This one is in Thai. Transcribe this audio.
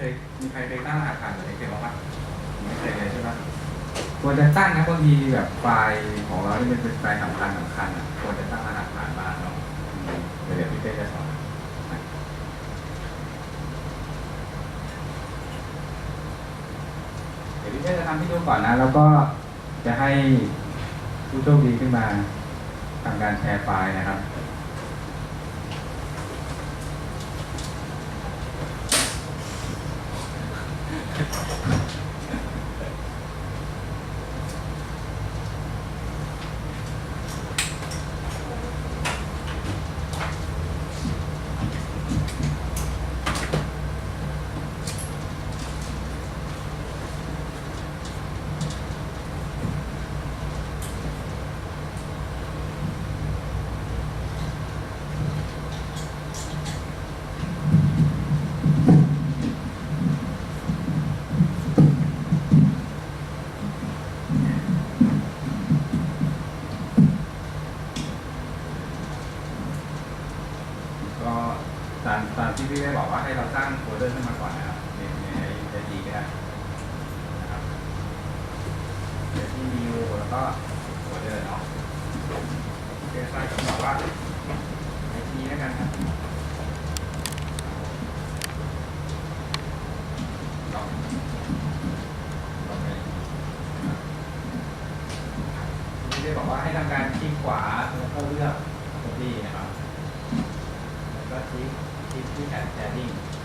เคยมีใครเคยตั้งรหัสผ่านหรือเอ็กเซลบ้างไม่เคยเลยใช่ไหมควรจะตั้งนะบางทีแบบไฟล์ของเราที่มันเป็นไฟล์สำคัญสำคัญอะควรจะตั้งรหัสผ่านบ้างเนาะเดี๋ยวพี่เต้จะสอนเดี๋ยวพี่เต้จะทำให้ดูก่อนนะ แล้วก็จะให้ผู้โชคดีขึ้นมาทำการแชร์ไฟล์นะครับ ก็ ตามตามที่พี่ได้บอกว่าให้เราสร้างโฟลเดอร์ขึ้นมาก่อนนะครับ ในในในดีก็ได้นะครับเดี๋ยวที่นิวแล้วก็โฟลเดอร์เนาะโอเคใส่ก็บอกว่าไอทีแล้วกันครับลองลองไปนะครับที่ได้บอกว่าให้ทำการคลิกขวาแล้วก็เลือก copy นะครับแล้วก็คลิก active to have their